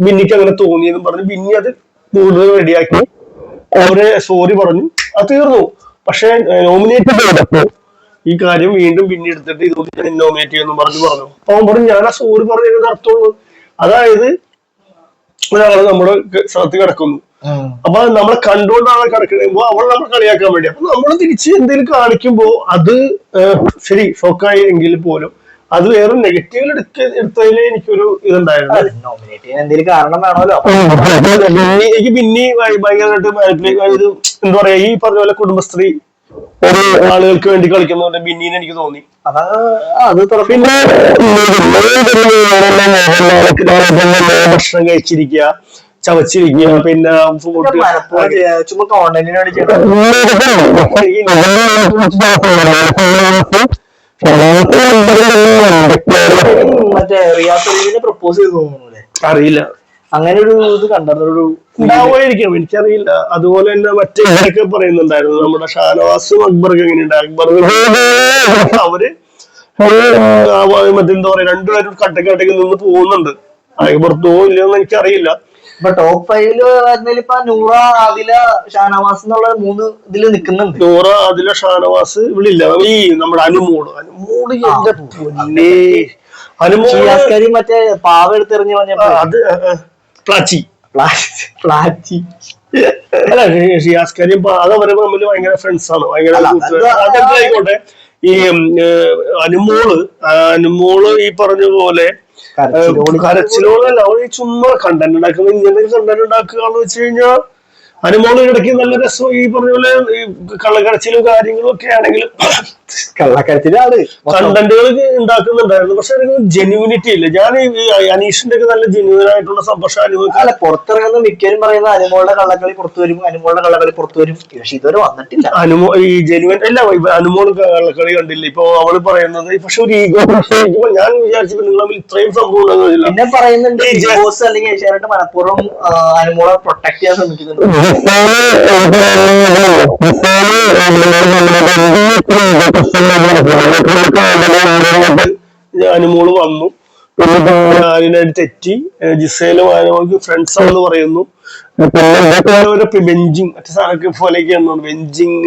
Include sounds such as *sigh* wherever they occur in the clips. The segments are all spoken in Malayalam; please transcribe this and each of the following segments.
ബിന്നിക്ക് അങ്ങനെ തോന്നിയെന്നും പറഞ്ഞ്. ബിന്നി അത് കൂടുതൽ റെഡിയാക്കി അവരെ സോറി പറഞ്ഞു. അത് തീർന്നു. പക്ഷെ നോമിനേറ്റ് ചെയ്തപ്പോ ഈ കാര്യം വീണ്ടും പിന്നെ എടുത്തിട്ട് ഇതുകൊണ്ട് ഞാൻ നോമിനേറ്റ് ചെയ്യുമെന്ന് പറഞ്ഞു പറഞ്ഞു. അപ്പൊ അവൻ പറഞ്ഞു ഞാൻ ആ സോറി പറഞ്ഞു അർത്ഥമുള്ളൂ. അതായത് ഒരാൾ നമ്മുടെ സ്ഥലത്ത് കിടക്കുന്നു. അപ്പൊ നമ്മളെ കണ്ടുകൊണ്ടാണ് കിടക്കുമ്പോ അവൾ നമ്മൾ കളിയാക്കാൻ വേണ്ടി. അപ്പൊ നമ്മൾ തിരിച്ച് എന്തെങ്കിലും കാണിക്കുമ്പോ അത് ശരി ഫോക്കായി എങ്കിൽ പോലും അത് വേറെ നെഗറ്റീവിൽ എടുക്ക എടുത്തതിലേ എനിക്കൊരു ഇതുണ്ടായിരുന്നു. കാരണം വേണമല്ലോ. എനിക്ക് പിന്നെ ഭയ- ഭയങ്കരമായിട്ട് ചെയ്ത് എന്താ പറയാ ഈ പറഞ്ഞ പോലെ കുടുംബശ്രീ ഒരു ആളുകൾക്ക് വേണ്ടി കളിക്കുന്നതുകൊണ്ട് ബിന്നീനെ എനിക്ക് തോന്നി. അതാ അത് പിന്നെ ഭക്ഷണം കഴിച്ചിരിക്കുക ചവച്ചിരിക്കുക പിന്നെ ചുമ്മാ കോണ്ടന്റിന് വേണ്ടി മറ്റേ പ്രപ്പോസ് ചെയ്തു തോന്നുന്നു അറിയില്ല. അങ്ങനെ ഒരു ഇത് കണ്ടായിരുന്നു ഉണ്ടാവുമായിരിക്കും. എനിക്കറിയില്ല. അതുപോലെ തന്നെ മറ്റേ പറയുന്നുണ്ടായിരുന്നു. നമ്മുടെ ഷാനവാസും അക്ബർക്ക് എങ്ങനെയുണ്ട്? അക്ബർ അവർ മറ്റെന്താ പറയാ രണ്ടുപേരും കട്ടക്കാട്ടേക്ക് നിന്ന് പോകുന്നുണ്ട്. അക്ബർ തോ ഇല്ലയോന്ന് എനിക്കറിയില്ല. ഇപ്പൊ ടോപ്പ് ഫൈവിൽ വരുന്നതിൽ ഇപ്പൊ നൂറ ആദില ഷാനവാസ് എന്നുള്ള മൂന്ന് ഇതിൽ നിൽക്കുന്നുണ്ട് നൂറ അതിലെ ഷാനവാസ് ഇവിടില്ല ഈ നമ്മുടെ അനുമോൾ. അനുമോൾ എന്റെ പൊന്നേ. അനുമോൾ ഷിയാസ്കരി മറ്റേ പാവ എടുത്തെറിഞ്ഞു പറഞ്ഞപ്പോ അത് പ്ലാച്ചി. പ്ലാച്ചി. അല്ല ഷിയാസ് കാര്യം തമ്മിൽ ഭയങ്കര ഫ്രണ്ട്സ് ആണ്. ഭയങ്കര അതൊക്കെ ആയിക്കോട്ടെ ഈ അനുമോൾ അനുമോൾ ഈ പറഞ്ഞ പോലെ കരച്ചിലോളല്ല അവൾ ഈ ചുമ്മാ കണ്ടന്റ് ഉണ്ടാക്കുന്ന ഇങ്ങനെ കണ്ടന്റ് ഉണ്ടാക്കുക എന്ന് വെച്ച് കഴിഞ്ഞാൽ അനുമോൾ ഇടയ്ക്ക് നല്ല രസം ഈ പറഞ്ഞ പോലെ ഈ കള്ളക്കരച്ചിലും കാര്യങ്ങളും ഒക്കെ ആണെങ്കിലും കള്ളക്കരച്ചിലാണ്. കണ്ടന്റുകൾ ഉണ്ടാക്കുന്നുണ്ടായിരുന്നു. പക്ഷെ അതിന് ജെന്യൂനിറ്റി ഇല്ല. ഞാൻ ഈ അനീഷിന്റെ ഒക്കെ നല്ല ജെന്യൂൻ ആയിട്ടുള്ള സംഭാഷണം അല്ല പുറത്തിറങ്ങുന്ന മിക്കവരും പറയുന്ന അനുമോളുടെ കള്ളക്കളി പുറത്തു വരും അനുമോളുടെ കള്ളക്കളി പുറത്തു വരും. പക്ഷെ ഇതുവരെ വന്നിട്ടില്ല. അനുമോ ഈ ജെനുവൻ അല്ല അനുമോൾ കള്ളക്കളി കണ്ടില്ല. ഇപ്പൊ അവൾ പറയുന്നത് പക്ഷെ ഒരു ഈഗോ ഞാൻ വിചാരിച്ചപ്പോ നിങ്ങൾ തമ്മിൽ ഇത്രയും സംഭവം. പിന്നെ പറയുന്നുണ്ട് അല്ലെങ്കിൽ ഏഷ്യാനെട്ട് മനഃപൂർവം അനുമോളെ പ്രൊട്ടക്ട് ചെയ്യാൻ ശ്രമിക്കുന്നുണ്ട്. അനുമോൾ വന്നു. ഞാനിനായിട്ട് തെറ്റി ജിസയിൽ അനുമോൾക്ക് ഫ്രണ്ട്സ് ആണെന്ന് പറയുന്നു. ബെഞ്ചിങ് മറ്റു സാധനമൊക്കെ പോലെയൊക്കെയാണ് ബെഞ്ചിങ്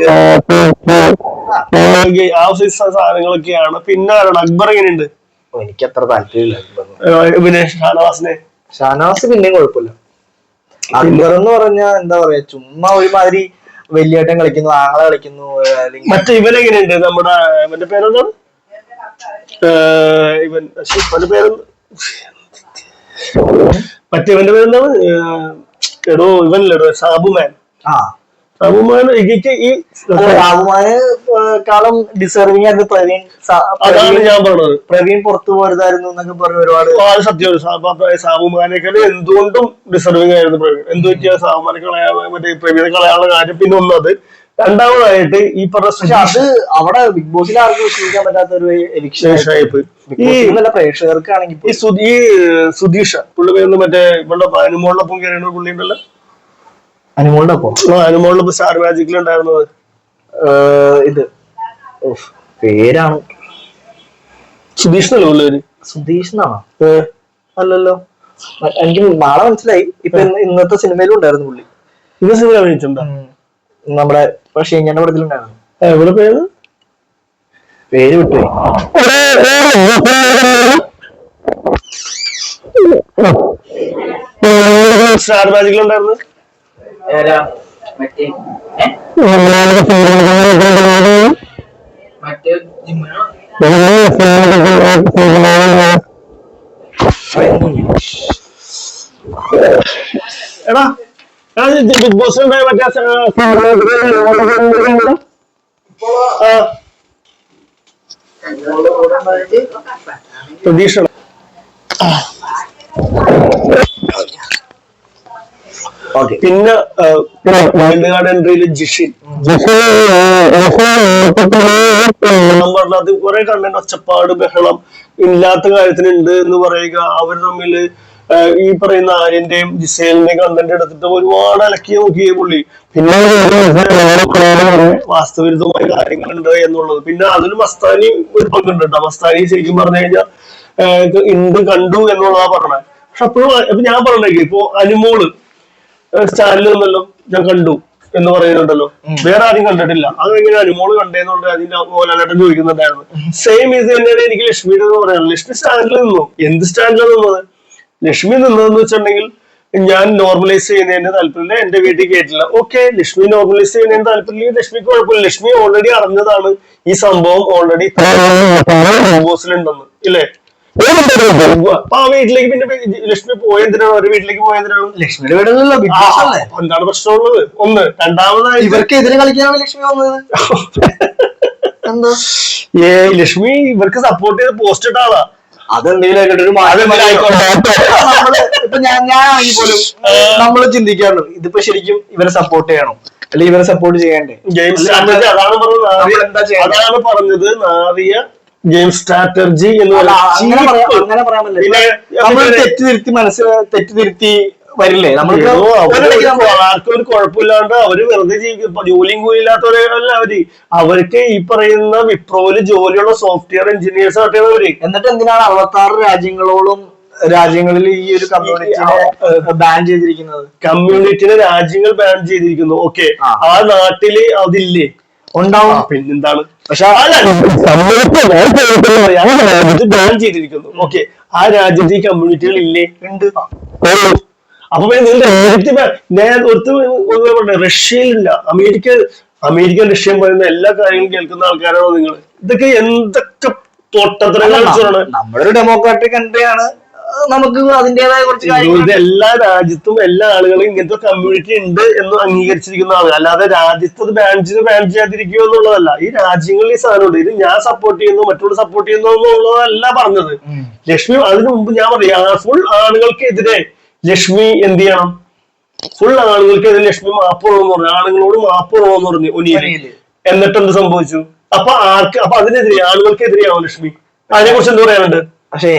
ആ സൈസ് സാധനങ്ങളൊക്കെയാണ്. പിന്നെ ആരാണ്? അക്ബർ എങ്ങനെയുണ്ട്? ഓ, എനിക്ക് അത്ര താല്പര്യമില്ല പിന്നെ ഷാനവാസിനെ. ഷാനവാസ് പിന്നെയും കുഴപ്പമില്ല. അക്ബർ എന്ന് പറഞ്ഞാൽ എന്താ പറയാ ചുമ്മാ ഒരുമാതിരി വലിയേട്ടൻ കളിക്കുന്നു ആങ്ങളെ കളിക്കുന്നു മറ്റേ ഇവനെങ്ങനെയുണ്ട് നമ്മുടെ ഇവന്റെ പേരെന്താണ് ഇവൻ ഇവന്റെ പേര് മറ്റേ ഇവന്റെ പേരെന്താണ് എടോ ഇവനല്ലേ സാബുമാൻ സാബുമാൻ എനിക്ക് ഈ അല്ല, റാവുമാനെക്കാളും ഡിസർവിങ് ആയിരുന്നു. പ്രവീൺ അതാണ് ഞാൻ പറഞ്ഞത്. പ്രവീൺ പുറത്തു പോരുതായിരുന്നു എന്നൊക്കെ പറഞ്ഞ ഒരുപാട് ആ, അത് സത്യം. സാബുമാനേക്കാൾ എന്തുകൊണ്ടും ഡിസർവിംഗ് ആയിരുന്നു പ്രവീൺ. എന്ത് പറ്റിയ സാബുമാനെ കളയാ മറ്റേ പ്രവീണെ കളയാനുള്ള കാര്യം. പിന്നെ ഒന്നത് രണ്ടാമതായിട്ട് ഈ പറഞ്ഞ അത് അവിടെ ബിഗ് ബോസിൽ ആർക്കും വിശ്വസിക്കാൻ പറ്റാത്ത ഒരു പ്രേക്ഷകർക്കാണെങ്കിൽ ഈ സുധീഷ് പുള്ളി പേര് മറ്റേ ഇവിടെ അനുമോളിനൊപ്പം കയറിയുള്ള പുള്ളി ഉണ്ടല്ലോ? അനുമോളുടെ ഒപ്പം. ആ അനുമോളിനൊപ്പം സ്റ്റാർ മാജിക്കിൽ ഉണ്ടായിരുന്നത്. ഏഹ് ഇത്. പേരാണ്. സുധീഷ് സുധീഷ് എന്നാണോ അല്ലല്ലോ. എനിക്ക് നാളെ മനസ്സിലായി. ഇപ്പൊ ഇന്നത്തെ സിനിമയിലും ഉണ്ടായിരുന്നു പുള്ളി. ഇന്ന സിനിമ അഭിനയിച്ചിട്ടുണ്ടോ? നമ്മുടെ ഞാൻ പടത്തിലുണ്ടായിരുന്നു എവിടെ പേര്? പേര് വിട്ടു സ്റ്റാർ മാജിക്കിൽ എടാ എടാ, ഇത് ബിഗ് ബോസ് ഉണ്ടായ മറ്റേ ആ സ- ആ പ്രതീക്ഷ പിന്നെ വൈൽഡ്കാർഡ് എൻട്രിയിൽ ജിഷിൻ ഞാൻ പറഞ്ഞത് കുറെ കണ്ടന്റ് ഒച്ചപ്പാട് ബഹളം ഇല്ലാത്ത കാര്യത്തിനുണ്ട് എന്ന് പറയുക അവർ തമ്മിൽ ഈ പറയുന്ന ആര്യന്റെയും ജിസേലിന്റെയും കണ്ടന്റ് എടുത്തിട്ട് ഒരുപാട് അലക്കി നോക്കിയേ പുള്ളി പിന്നെ വാസ്തവിരുദ്ധമായ കാര്യങ്ങളുണ്ട് എന്നുള്ളത് പിന്നെ അതിൽ മസ്താനി ഒരു പങ്കുണ്ട് കേട്ടോ മസ്താനി ശരിക്കും പറഞ്ഞു കഴിഞ്ഞാൽ ഇണ്ട് കണ്ടു എന്നുള്ളതാ പറഞ്ഞത് പക്ഷെ അപ്പോഴും ഞാൻ പറഞ്ഞേക്കെ ഇപ്പൊ അനുമോൾ സ്റ്റാൻഡിൽ നിന്നല്ലോ ഞാൻ കണ്ടു എന്ന് പറയുന്നുണ്ടല്ലോ. വേറെ ആരും കണ്ടിട്ടില്ല. അത് എങ്ങനെയാണ് മോൾ കണ്ടേന്നുണ്ട് അതിന്റെ മോലാലേട്ടൻ ചോദിക്കുന്നുണ്ടായിരുന്നു. സെയിം ഇത് തന്നെയാണ് എനിക്ക് ലക്ഷ്മിയുടെ എന്ന് പറയാനുള്ളത്. ലക്ഷ്മി സ്റ്റാൻഡിൽ നിന്നു. എന്ത് സ്റ്റാൻഡിലാണ് നിന്നത്? ലക്ഷ്മി നിന്നതെന്ന് വെച്ചിട്ടുണ്ടെങ്കിൽ ഞാൻ നോർമലൈസ് ചെയ്യുന്നതിന് താല്പര്യമില്ല. എന്റെ വീട്ടിൽ കേട്ടില്ല. ഓക്കെ ലക്ഷ്മി നോർമലൈസ് ചെയ്യുന്നതിന് താല്പര്യമില്ല ലക്ഷ്മിക്ക് കുഴപ്പമില്ല. ലക്ഷ്മി ഓൾറെഡി അറിഞ്ഞതാണ് ഈ സംഭവം ഓൾറെഡി *laughs* ഉണ്ടെന്ന്. ഇല്ലേ? അപ്പൊ ആ വീട്ടിലേക്ക് പിന്നെ ലക്ഷ്മി പോയെന്തിനാണ് അവരുടെ വീട്ടിലേക്ക് പോയെന്തിനാണ് ലക്ഷ്മിയുടെ വീടല്ലല്ലോ ബിഗ് ബോസ് അല്ലേ? എന്താണ് പ്രശ്നമുള്ളത്? ഒന്ന് രണ്ടാമതായി ഇവർക്കെതിരെ കളിക്കാനാണ് ലക്ഷ്മി വന്നത്. എന്താ? ഏ ലക്ഷ്മി ഇവർക്ക് സപ്പോർട്ട് ചെയ്ത് പോസ്റ്റ് ഇട്ട ആളാ. അതെന്തെങ്കിലും ആയിക്കോട്ടെ, ഒരു മാറ്റം. നമ്മൾ ഇപ്പൊ ഞാൻ ഞാനാണെങ്കിൽ പോലും നമ്മൾ ചിന്തിക്കാറുണ്ട് ഇതിപ്പോ ശരിക്കും ഇവരെ സപ്പോർട്ട് ചെയ്യണം അല്ലെങ്കിൽ ഇവരെ സപ്പോർട്ട് ചെയ്യണ്ടേ? അതാണ് പറഞ്ഞത്. നാവിയ അതാണ് പറഞ്ഞത്. നാറിയ ഗെയിം സ്ട്രാറ്റജി എന്ന് നമ്മൾ തിരുത്തി മനസ്സിൽ തെറ്റ് തിരുത്തി വരില്ലേ? നമ്മൾക്ക് ഒരു ആർക്കും ഒരു കുഴപ്പമില്ലാണ്ട് അവർ വെറുതെ ജീവിക്കും. ജോലിയും കൂലില്ലാത്തവരല്ല അവർ. അവർക്ക് ഈ പറയുന്ന വിപ്രോയിൽ ജോലിയുള്ള സോഫ്റ്റ്വെയർ എഞ്ചിനീയേഴ്സ് ആയിട്ടാണ് അവർ. എന്നിട്ട് എന്തിനാണ് അറുപത്തി ആറ് രാജ്യങ്ങളോളം രാജ്യങ്ങളിൽ ഈ ഒരു കമ്മ്യൂണിറ്റിനെ ബാൻ ചെയ്തിരിക്കുന്നത്? കമ്മ്യൂണിറ്റിനെ രാജ്യങ്ങൾ ബാൻ ചെയ്തിരിക്കുന്നു. ഓക്കെ. ആ നാട്ടിൽ അതില്ലേ? ഉണ്ടാവും. ആ, പിന്നെന്താണ്? പക്ഷെ ബാൻ ചെയ്തിരിക്കുന്നു. ഓക്കെ. ആ രാജ്യത്ത് ഈ കമ്മ്യൂണിറ്റികൾ ഇല്ലേ ഉണ്ട്. അപ്പൊ പിന്നെ രാജ്യത്ത് ബാ- ഞാൻ ഒരുത്ത റഷ്യയിലില്ല. അമേരിക്ക അമേരിക്കൻ റഷ്യൻ പറയുന്ന എല്ലാ കാര്യങ്ങളും കേൾക്കുന്ന ആൾക്കാരാണോ നിങ്ങൾ? ഇതൊക്കെ എന്തൊക്കെ പൊട്ടത്തരങ്ങളാണ് നമ്മളൊരു ഡെമോക്രാറ്റിക് കൺട്രിയാണ് നമുക്ക് അതിന്റേതായ കുറച്ച് കാര്യങ്ങൾ എല്ലാ രാജ്യത്തും എല്ലാ ആളുകളും ഇങ്ങനത്തെ കമ്മ്യൂണിറ്റി ഉണ്ട് എന്ന് അംഗീകരിച്ചിരിക്കുന്ന ആളുകൾ. അല്ലാതെ രാജ്യത്ത് അത് ബാൻ ചെയ്ത് ബാൻ ചെയ്യാതിരിക്കുക എന്നുള്ളതല്ല. ഈ രാജ്യങ്ങളിൽ ഈ സാധനമുണ്ട് ഇത് ഞാൻ സപ്പോർട്ട് ചെയ്യുന്നു മറ്റുള്ള സപ്പോർട്ട് ചെയ്യുന്നു എന്നുള്ളതല്ല പറഞ്ഞത്. ലക്ഷ്മി അതിനു മുമ്പ് ഞാൻ പറയാം ഫുൾ ആളുകൾക്കെതിരെ ലക്ഷ്മി എന്ത് ചെയ്യണം? ഫുൾ ആളുകൾക്കെതിരെ ലക്ഷ്മി മാപ്പ് പറയണമെന്ന് പറഞ്ഞു. ആണുങ്ങളോട് മാപ്പ് പറയണമെന്ന് പറഞ്ഞു ഒനിയിൽ. എന്നിട്ട് എന്ത് സംഭവിച്ചു? അപ്പൊ ആർക്ക് അപ്പൊ അതിനെതിരെ ആളുകൾക്കെതിരെയാവും ലക്ഷ്മി? അതിനെ കുറിച്ച് എന്ത് പറയാനുണ്ട്? പക്ഷേ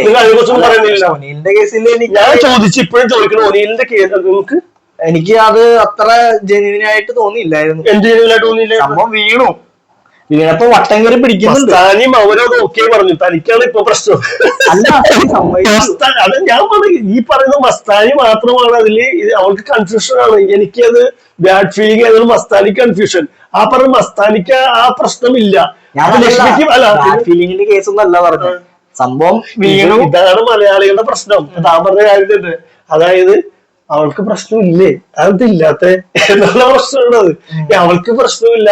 ഒനീലിന്റെ കേസിൽ എനിക്ക് ഞാൻ ചോദിച്ചു ഇപ്പോഴും ചോദിക്കണം ഒനീലിന്റെ കേസ് നിങ്ങൾക്ക് എനിക്ക് അത് അത്ര ജനുവിനായിട്ട് തോന്നിയില്ലായിരുന്നു. എന്തെങ്കിലും തോന്നിയില്ല? സംഭവം വീണു. വീണപ്പോ വട്ടം കയറി പിടിക്കുന്നുണ്ട്. താനും അവരോട് ഓക്കെ പറഞ്ഞു. തനിക്കാണ് ഇപ്പൊ പ്രശ്നം. അല്ല അത് ഞാൻ പറഞ്ഞു ഈ പറയുന്ന മസ്താനി മാത്രമാണ് അതിൽ അവൾക്ക് കൺഫ്യൂഷൻ ആണ്. എനിക്കത് ബാഡ് ഫീലിംഗ് ആയതുകൊണ്ട് മസ്താനി കൺഫ്യൂഷൻ ആ പറഞ്ഞ മസ്താനിക്ക് ആ പ്രശ്നമില്ല. ലക്ഷ്മിക്ക് അല്ല ഫീലിംഗിന്റെ കേസൊന്നും അല്ല പറഞ്ഞു സംഭവം വീണു. ഇത് ഇതാണ് മലയാളികളുടെ പ്രശ്നം. താൻ പറഞ്ഞ കാര്യത്തിണ്ട് അതായത് അവൾക്ക് പ്രശ്നമില്ലേ? അതെന്തില്ലാത്ത എന്നുള്ള പ്രശ്നമുള്ളത്. അവൾക്ക് പ്രശ്നമില്ല.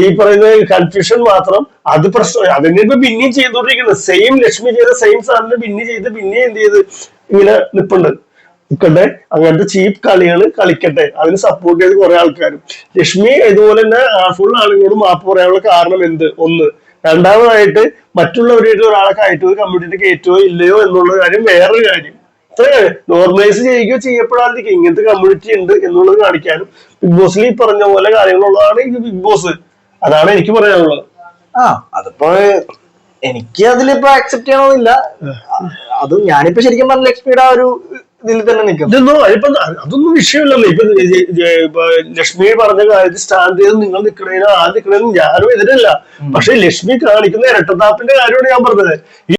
ഈ പറയുന്ന കൺഫ്യൂഷൻ മാത്രം അത് പ്രശ്നം. അതന്നെ ഇപ്പൊ പിന്നെയും ചെയ്തോണ്ടിരിക്കുന്നത് സെയിം ലക്ഷ്മി ചെയ്ത സെയിം സാധനം പിന്നെ ചെയ്ത് പിന്നെ എന്ത് ചെയ്ത്? ഇങ്ങനെ നിപ്പുണ്ട്. നിൽക്കട്ടെ അങ്ങനത്തെ ചീപ്പ് കളികൾ കളിക്കട്ടെ. അതിന് സപ്പോർട്ട് ചെയ്ത് കുറെ ആൾക്കാരും. ലക്ഷ്മി ഇതുപോലെ തന്നെ ഫുൾ ആളുകളോട് മാപ്പ് പറയാനുള്ള കാരണം എന്ത്? ഒന്ന് രണ്ടാമതായിട്ട് മറ്റുള്ളവരായിട്ട് ഒരാളെ കയറ്റുമോ കമ്മ്യൂണിറ്റി കയറ്റുമോ ഇല്ലയോ എന്നുള്ള കാര്യം വേറൊരു കാര്യം. നോർമലൈസ് ചെയ്യുകയോ ചെയ്യപ്പെടാതിരിക്കും ഇങ്ങനത്തെ കമ്മ്യൂണിറ്റി ഉണ്ട് എന്നുള്ളത് കാണിക്കാനും ബിഗ് ബോസിൽ ഈ പറഞ്ഞ പോലെ കാര്യങ്ങളുള്ളതാണ് ഈ ബിഗ് ബോസ് അതാണ് എനിക്ക് പറയാനുള്ളത്. ആ അതിപ്പോ എനിക്ക് അതിലിപ്പോ അക്സെപ്റ്റ് ചെയ്യണമെന്നില്ല. അത് ഞാനിപ്പോ ശരിക്കും പറഞ്ഞ ലക്ഷ്മിയുടെ ആ ഒരു ഇതിൽ തന്നെ നിൽക്കും. ഇതൊന്നും അതിപ്പോ അതൊന്നും വിഷയമില്ലല്ലോ. ഇപ്പൊ ലക്ഷ്മി പറഞ്ഞ കാര്യത്തിൽ സ്റ്റാൻഡ് ചെയ്ത് നിങ്ങൾ നിൽക്കണേനോ ആ നിൽക്കണേനും ഞാനും എതിരല്ല. പക്ഷെ ലക്ഷ്മി കാണിക്കുന്ന ഇരട്ടത്താപ്പിന്റെ കാര്യമാണ് ഞാൻ പറഞ്ഞത്.